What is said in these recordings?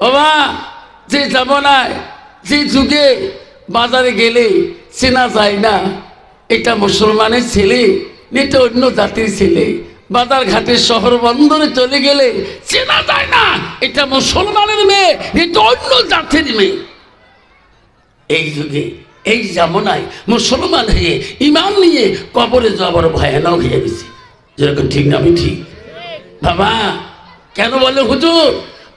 বাবা, যে জামানায় যে যুগে বাজারে গেলে চেনা যায় না। এটা মুসলমানের ছেলে এটা অন্য জাতির ছেলে। বাজার ঘাটে শহর বন্দরে চলে গেলে চেনা যায় না। এটা মুসলমানের মেয়ে এটা অন্য জাতির মেয়ে। এই যুগে, এই জামনায় মুসলমান হয়ে, ইমান নিয়ে কবরে বড় ভয়ানক হয়ে গেছে। যেরকম ঠিক না আমি ঠিক। বাবা, কেন বলে হুজুর?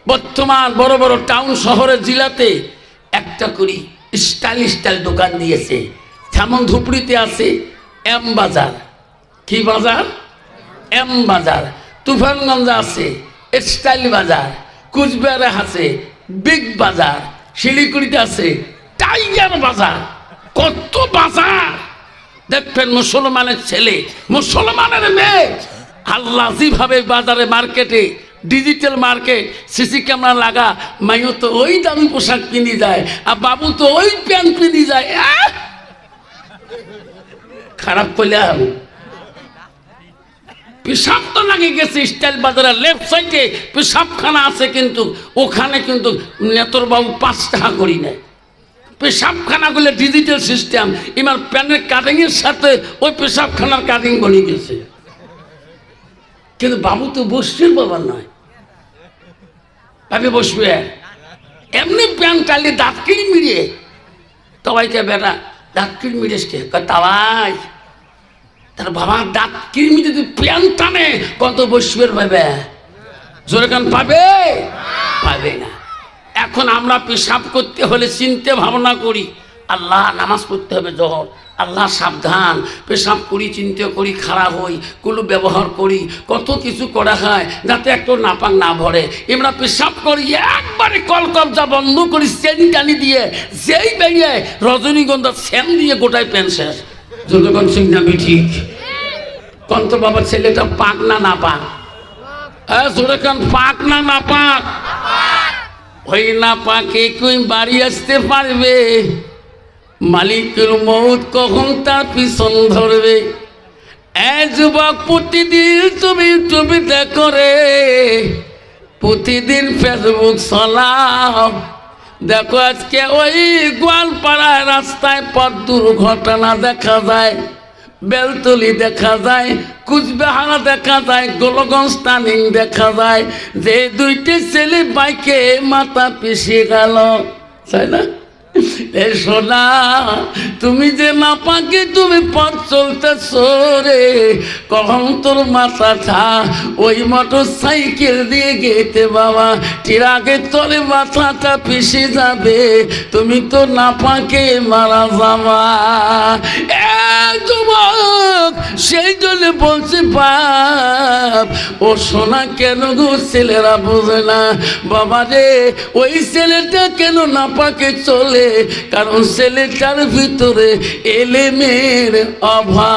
বর্তমান বড় বড় টাউন শহরের জেলাতে একটা করি স্টাইল স্টাইল দোকান দিয়েছে। যেমন ধুপড়িতে আছে এম বাজার। কি বাজার? এম বাজার। তুফানগঞ্জ আছে স্টাইল বাজার। কুচবিহারে আছে বিগ বাজার। শিলিগুড়িতে আছে টাইগার বাজার। কত বাজার? দেখবেন মুসলমানের ছেলে, মুসলমানের মেয়ে, আল্লাহ যেভাবে বাজারে, মার্কেটে ডিজিটাল মার্কেট সিসি ক্যামেরা লাগা, মাইও তো ওই দামি পোশাক কিনে যায়, আর বাবু তো ওই প্যান্ট কিনে যায়! খারাপ করলাম পেশাব তো লাগে গেছে স্টাইল বাজারের লেফট সাইডে পেশাবখানা আছে কিন্তু, ওখানে কিন্তু নেতর বাবু পাঁচ টাকা করি নেয়। পেশাবখানাগুলো ডিজিটাল সিস্টেম এবার প্যানের কাটিংয়ের সাথে ওই পেশাবখানার কাটিং বনে গেছে। কিন্তু বাবু তো বসছেন বাবা নয় ভাবে বসবে। এমনি প্যান টালি দাঁত কিনে মিড়িয়ে। তবাইকে বেটা, দাঁত কিনে মিড়েছে তাই তার বাবার দাঁত কিরমি যদি প্যান টানে, কত বসবে ভাবে? জোরে কান পাবে? পাবে না। এখন আমরা পেশাব করতে হলে চিনতে ভাবনা করি, আল্লাহ নামাজ পড়তে হবে জহর। আল্লাহ সাবধান, পেশাব করি, চিন্তা করি, খারাপ হই কুলু ব্যবহার করি, কত কিছু করা হয় যাতে একটু নাপাক না ভরে। আমরা পেশাব করি, একবারে কলকবজা বন্ধ করি, সেন টানি দিয়ে, যেই বেরিয়ে রজনীগন্ধা সেন দিয়ে গোটায় প্যান শেষ। যতক্ষণ সিং নামি ঠিক। কন্ত বাবার ছেলেটা পাক না না পাক হ্যাঁ পাক না না পাক ওই না পাকে বাড়ি আসতে পারবে? মালিকের মৌত কখন তার পিছন ধরবে? যুবক, প্রতিদিন তুমি ইউটিউবিতে করে প্রতিদিন ফেসবুক চলাও দেখো আজকে ওই গোয়ালপাড়ায় রাস্তায় পথ দুর্ঘটনা দেখা যায়, বেলতলি দেখা যায়, কুচবিহারা দেখা যায়, গোলগঞ্জ টানিং দেখা যায়। যে দুইটি ছেলে বাইকে মাথা পিছিয়ে গেল, তাই না? সোনা, তুমি যে না পাকে তুমি পথ চলতেছ রে, কখন তোর মাথা মাথাটা ওই মোটর সাইকেল দিয়ে গেতে বাবা টিরাকে তোর মাথাটা পিসে যাবে, তুমি তো না পাকে মারা যাবা। যুবক, সেই জন্য বলছে বাপ ও সোনা কেন গো ছেলেরা বোঝে না? বাবা রে, ওই ছেলেটা কেন না পাকে চলে? কারণ ছেলেটার ভিতরে এলেমের অভাব।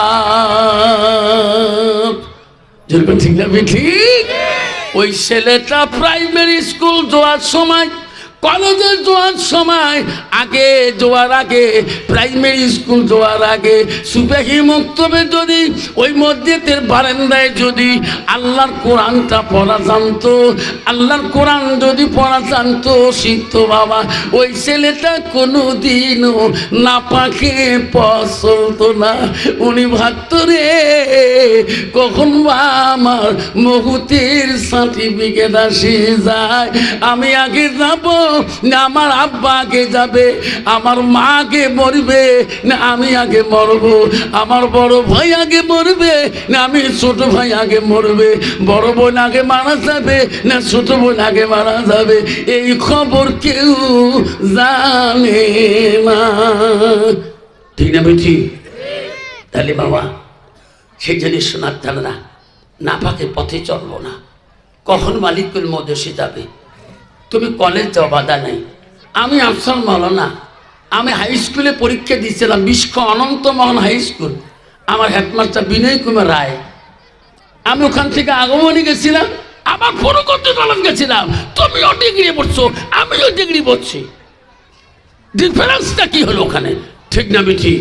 ঠিক না ঠিক ওই ছেলেটা প্রাইমারি স্কুল যাওয়ার সময় কলেজে যাওয়ার সময়, আগে যাওয়ার আগে প্রাইমারি স্কুল যাওয়ার আগে সুপেহি মক্তবে যদি, ওই মসজিদের বারান্দায় যদি আল্লাহর কোরআনটা পড়া জানতো, আল্লাহর কোরআন যদি পড়া জানতো শিখতো বাবা, ওই ছেলেটা কোনো দিনও না পাখে পছলতো না। উনি ভাবতো, রে, কখন বা আমার মহুতির সার্টিফিকেট আসি যায়? আমি আগে যাব না আমার আব্বা আগে যাবে, আমার মা আগে মরবে, না আমি আগে মরব। আমার বড় ভাই আগে মরবে, না আমি ছোট ভাই আগে মরবে। বড় বোন আগে মারা যাবে, না ছোট বোন আগে মারা যাবে। এই খবর কেউ জানে ঠিক না বুঝি তাহলে বাবা, সেই জিনিস শোনার না পথে চলবো না। কখন মালিকুল মদেশে যাবে? তুমি কলেজ যাও, বাধা নাই। আমি আফসাল মৌলানা আমি হাই স্কুলে পরীক্ষা দিয়েছিলাম বিস্ক অনন্তমোহন হাই স্কুল আমার হেডমাস্টার বিনয় কুমার রায়। আমি ওখান থেকে আগমনী গেছিলাম, আবার ফোন করতে চলাম গেছিলাম, তুমিও ডিগ্রি পড়ছো, আমিও ডিগ্রি পড়ছি। ডিফারেন্সটা কি হলো ওখানে? ঠিক না, মিঠি?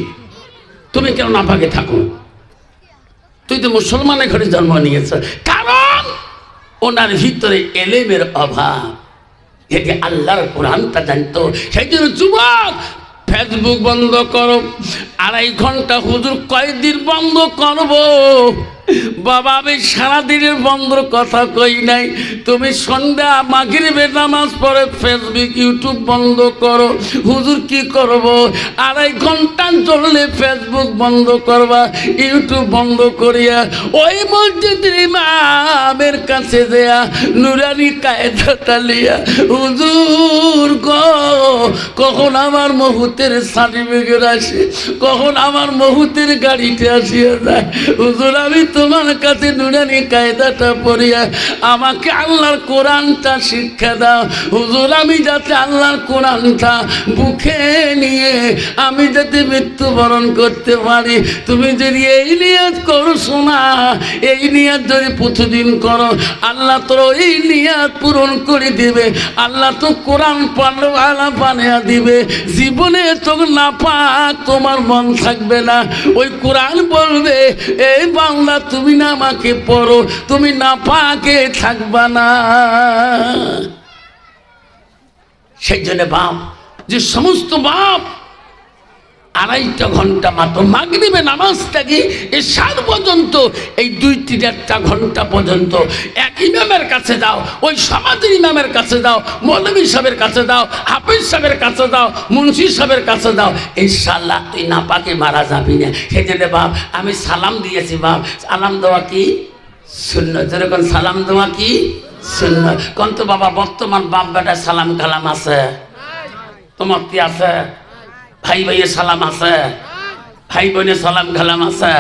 তুমি কেন না ভাগে থাকো? তুই তো মুসলমানের ঘরে জন্ম নিয়েছ। কারণ ওনার ভিতরে এলেমের অভাব। যদি আল্লাহর কোরআনটা জানতো সেই জন্য যুবক ফেসবুক বন্ধ করো, আড়াই ঘণ্টা হুজুর কয়েকদিন বন্ধ করব। বাবা, আমি সারাদিনের বন্ধ কথা কই নাই। তুমি সন্ধ্যা মাগরিবের নামাজ পড়ে ফেসবুক, ইউটিউব বন্ধ করো। হুজুর কি করব? আড়াই ঘণ্টা চললে ফেসবুক বন্ধ করবা, ইউটিউব বন্ধ করিয়া ওই মসজিদের ইমামের কাছে দেয়া নুরানি কায়দাটা লিয়া হুজুর গো, কখন আমার মহুতের সার্টিফিকেট আসে? কখন আমার মহুতের গাড়িতে আসিয়া যায়? হুজুর, আমি তোমার কাছে নুরানি কায়দাটা পড়িয়া আমাকে আল্লাহর কোরআনটা শিক্ষা দাও। হুজুর, আমি যাতে আল্লাহর কোরআনটা বুকে নিয়ে আমি যাতে মৃত্যুবরণ করতে পারি। তুমি যদি এই নিয়াত করো শোনা এই নিয়াত যদি প্রতিদিন করো, আল্লাহ তোর এই নিয়াত পূরণ করে দিবে। আল্লাহ তো কোরআন পাল্লো আলা বানিয়ে দিবে। জীবনে তো না পাক তোমার মন থাকবে না। ওই কোরআন বলবে, এই বাংলা তুমি না আমাকে পড়ো, তুমি না পাকে থাকবা না। সেই জন্য বাপ, যে সমস্ত বাপ আড়াইটা ঘণ্টা মাত্র। মাগরিবে নামাজটাকে এ সাত পর্যন্ত, এই দুই তিন একটা ঘণ্টা পর্যন্ত। এক ইমামের কাছে দাও ওই সমাজের ইমামের কাছে দাও মৌলবী সাহেবের কাছে দাও হাফিজ সাহেবের কাছে দাও মুন্সি সাহেবের কাছে দাও এই ইনশাল্লাহ তুই না পাকে মারা যাবি না। সেই জন্য বাপ, আমি সালাম দিয়েছি বাপ। সালাম দেওয়া কি? শূন্য। যেরকম সালাম দেওয়া কি? শূন্য। কন্ত বাবা, বর্তমান বাপ বেটা সালাম কালাম আছে? তোমার কি আছে? ভাই ভাইয়ের সালাম আছে। ভাই বোনের সালাম কালাম আছে।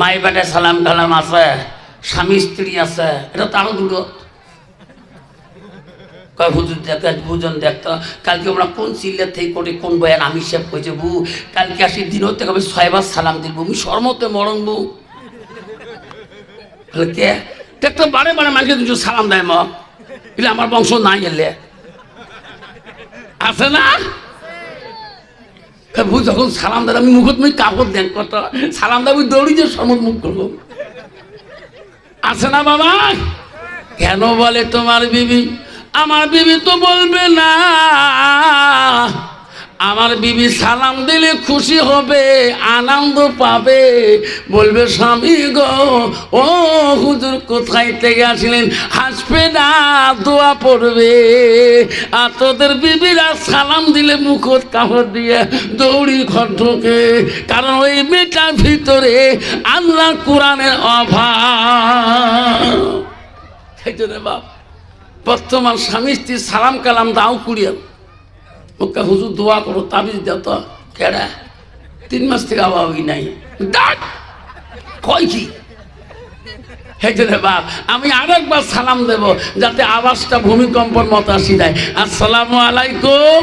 মাই বেটে সালাম কালাম আছে। স্বামী স্ত্রী আছে। এটা তো আরও দুটো কয়, হুজুর দেখতে বুঝন দেখতো কালকে আমরা কোন চিল্লের থেকে করে কোন বয়ান আমি হিসেব করেছে বু? কালকে আসি দিন থেকে আমি ছয়বার সালাম দিব আমি সর্মতে মরণ বউ কে? দেখতো বারে বারে মানুষকে দুটো সালাম দেয় ম। আমার বংশ নাই এলে। আছে না? ভু যখন সালাম দাদা আমি মুখত মুখ কাপড় দেন, কত সালাম দাবি দৌড়ি যে সমত মুখ করব। আছে না বাবা? কেন বলে তোমার বিবি? আমার বিবি তো বলবে না। আমার বিবি সালাম দিলে খুশি হবে, আনন্দ পাবে। বলবে, স্বামী গো, ও হুজুর কোথায় থেকে আসলেন? হাসবে না, দোয়া পড়বে। আর তোদের বিবিরা সালাম দিলে মুখত কাপড় দিয়ে দৌড়ি ঘর কারণ ওই মেয়েটার ভিতরে আল্লাহ কোরআনের অভাব। সেই জন্য বাপ, বর্তমান স্বামী স্ত্রী সালাম কালাম দাও কুড়িয়ে। ওকে হুজুর দোয়া করো, তাবিজ দে তো, কেডা? তিন মাস থেকে আবার ওই নাই। ডাক! কয় কি? হে জন্য বাপ, আমি আরেকবার সালাম দেব, যাতে আওয়াজটা ভূমিকম্পর মতো আসি দেয় আসসালামু আলাইকুম।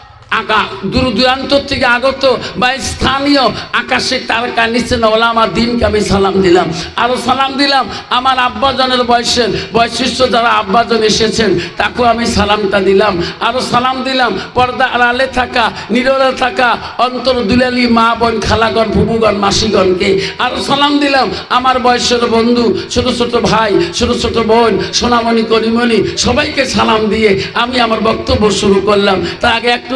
আকা দূর দূরান্ত থেকে আগত বা স্থানীয় আকাশে তারকা নিচে আমার দিনকে আমি সালাম দিলাম। আরও সালাম দিলাম, আমার আব্বাজনের বয়সের বৈশিষ্ট্য যারা আব্বাজন এসেছেন, তাকেও আমি সালামটা দিলাম। আরও সালাম দিলাম পর্দা আড়ালে থাকা, নিরলে থাকা অন্তর দুলালি মা বোন, খালাগণ ফুবুগণ মাসিগণকে। আরও সালাম দিলাম, আমার বয়সের বন্ধু, ছোট ছোট ভাই, ছোট ছোট বোন, সোনামণি, করিমণি, সবাইকে সালাম দিয়ে আমি আমার বক্তব্য শুরু করলাম। তার আগে একটু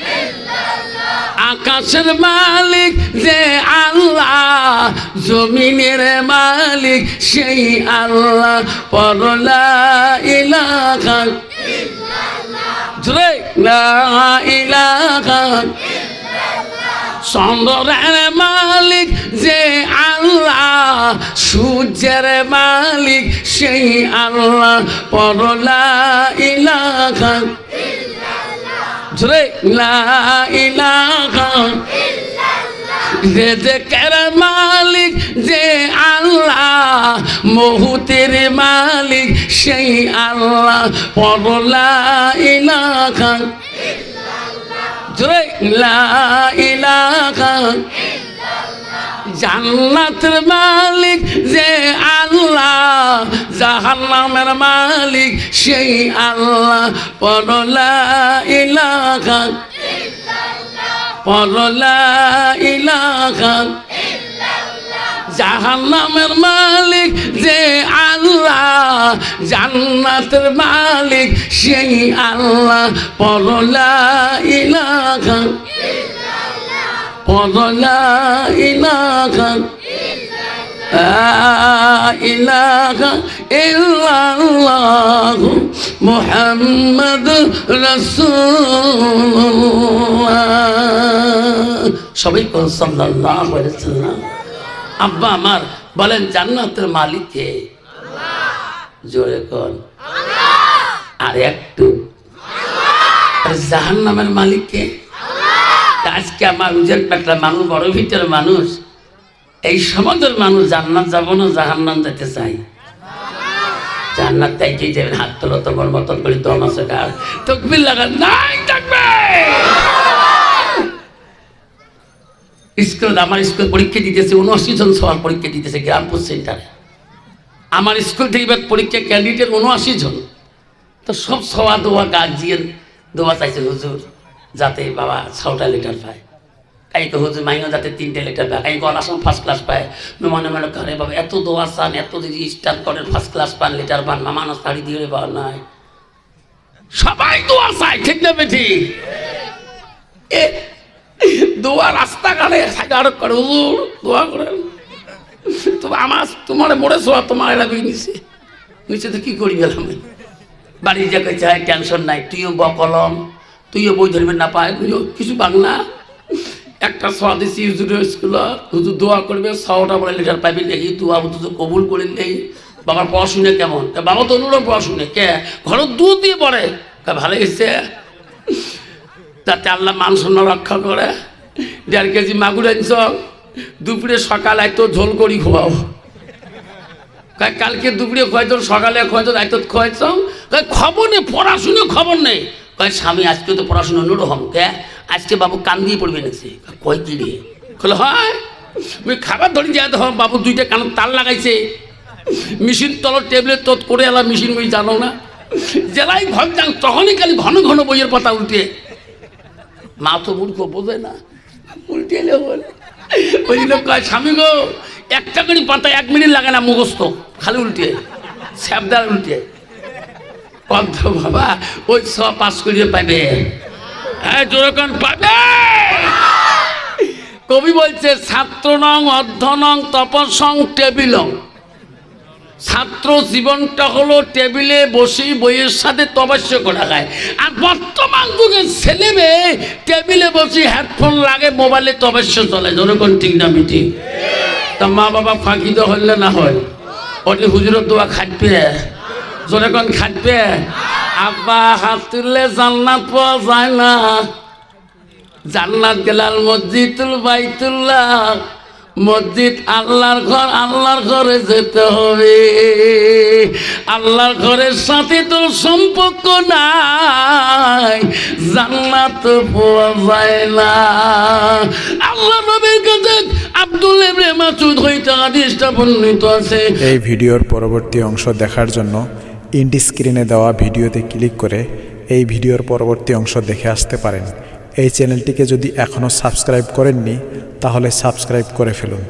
আকাশের মালিক যে আল্লাহ, জমিনের মালিক সেই আল্লাহ পরলা জোরে, লা চন্দ্রের মালিক যে আল্লাহ, সূর্যের মালিক সেই আল্লাহ পরলা ইলাহা ইলাহা রেজেকের মালিক যে আল্লাহ মহুতের মালিক সেই আল্লাহ পরলা ইলাকা জোরে ইলাকা জান্নাতের মালিক যে আল্লাহ, জাহান্নামের মালিক সেই আল্লাহ। পরলা ইলাকা পরলা ইলাকা জাহান্নামের মালিক যে আল্লাহ, জান্নাতের মালিক সেই আল্লাহ। পরলা ইলাকা সবাই সাল্লাল্লাহু আলাইহি আব্বা আমার বলেন জান্নাতের মালিক কে? জোরে কোন আর একটু। জাহান নামের মালিক কে? আজকে আমার উজের পেটটা মানুষ, বড় ভিতরের মানুষ। এই সমাজের মানুষ জান্নাত যাব না, জাহান্নাম যেতে চাই। জান্নাত চাইতে যাবেন হাত তোলো, তোমার মতন করে দম আছে কার? তকবির লাগা নাই থাকবে স্কুল, আমার স্কুল পরীক্ষা দিতেছে, উনআশি জন সবার পরীক্ষা দিতেছে গ্রামপুর সেন্টারে। আমার স্কুল থেকে এবার পরীক্ষা ক্যান্ডিডেট উনআশি জন। তো সব সবা দোয়া গার্জিয়ান দোয়া চাইছে হুজুর। যাতে বাবা ছটা লিটার পায়। কাই তো মাইও যাতে তিনটে লিটার পায়। কাই গলা সময় ফার্স্ট ক্লাস পায়। মনে মনে করে বাবা, এত দোয়া চান, এত যদি স্টার্ট করেন ফার্স্ট ক্লাস পান লিটার পান মামানো শাড়ি দিয়ে বাবা নাই। সবাই দোয়া চায়, ঠিক না বেঠি? দোয়া রাস্তাঘাটে সাইড করে, হুজুর, দোয়া করেন। তবে আমার, তোমার মোড়ে শোয়া তোমার এলাকা নিচে নিচে তো কি করি গেলাম বাড়ি যে চাই টেনশন নাই, তুইও ব কলম। তুইও বই ধরবেন না, পায় তুইও কিছু বাংলা একটা সোয়া দিছি হুজুরের হুজুর দোয়া করবে ছটা বলে লিটার পাইবে দেখি দোয়া বুঝু কবুল করে নেই। বাবার পড়াশুনে কেমন? বাবা তো অনুরোধ পড়াশুনে, কে? ঘরের দুধ দিয়ে পড়ে। ভালো গেছে যাতে আল্লাহ মান সম্মান রক্ষা করে। দেড় কেজি মাগুর আনছ, দুপুরে সকাল তো ঝোল করি খোয়াও কালকে দুপুরে খোয়াইতো সকালে খোয়াইতো রাইতো খোয়াইছ? খবর নেই পড়াশুনো খবর নেই কয়, স্বামী আজকে তো পড়াশোনা হম কে? আজকে বাবু কান দিয়ে পড়বে নাকি? কয় কি রে? কলে হয় খাবার ধরি যায় হম বাবু দুইটা কান তার লাগাইছে। মেশিন তলত টেবিলের তত করে এলা মেশিন বই জানো না। জেলায় ঘর যান তখনই খালি ঘন ঘন বইয়ের পাতা উল্টে। মা তো মূর্খ, বোঝে না। উল্টে এলে বলে। ওই জন্য কয়, স্বামী গো, একটা করে পাতা এক মিনিট লাগে না মুখস্থ, খালি উল্টে, স্যাপদার উল্টে। অর্ধ বাবা, ওই সব পাস করিয়ে পাবে হ্যাঁ যেরকম পাবে কবি বলছে, ছাত্র নং, অর্ধ নং তপসং টেবিলং ছাত্র জীবনটা হলো টেবিলে বসে বইয়ের সাথে তপস্য করা যায় আর বর্তমান যুগের ছেলে মেয়ে টেবিলে বসে হেডফোন লাগে, মোবাইলে তপস্য চলে। যেরকম ঠিক না মিটি তা মা বাবা ফাঁকি তো হলে না হয়? ওটি হুজুরের দোয়া খাটবে যেরকম খাটবে। আব্বা হাত তুললে জান্নাত পাওয়া যায় না। জান্নাত গেলাল মসজিদুল বাইতুল্লাহ। মসজিদ আল্লাহর ঘর, আল্লাহর ঘরে যেতে হবে। আল্লাহর ঘরের সাথে তো সম্পর্ক নাই। জান্নাত পাওয়া যায় না। আল্লাহ নবীর কাছে আব্দুল ইবনে মাসুদ হইতে হাদিসটা বর্ণিত আছে। এই ভিডিওর পরবর্তী অংশ দেখার জন্য ইন্ডি স্ক্রিনে দেওয়া ভিডিওতে ক্লিক করে এই ভিডিওর পরবর্তী অংশ দেখে আসতে পারেন। এই চ্যানেলটিকে যদি এখনও সাবস্ক্রাইব করেননি, তাহলে সাবস্ক্রাইব করে ফেলুন।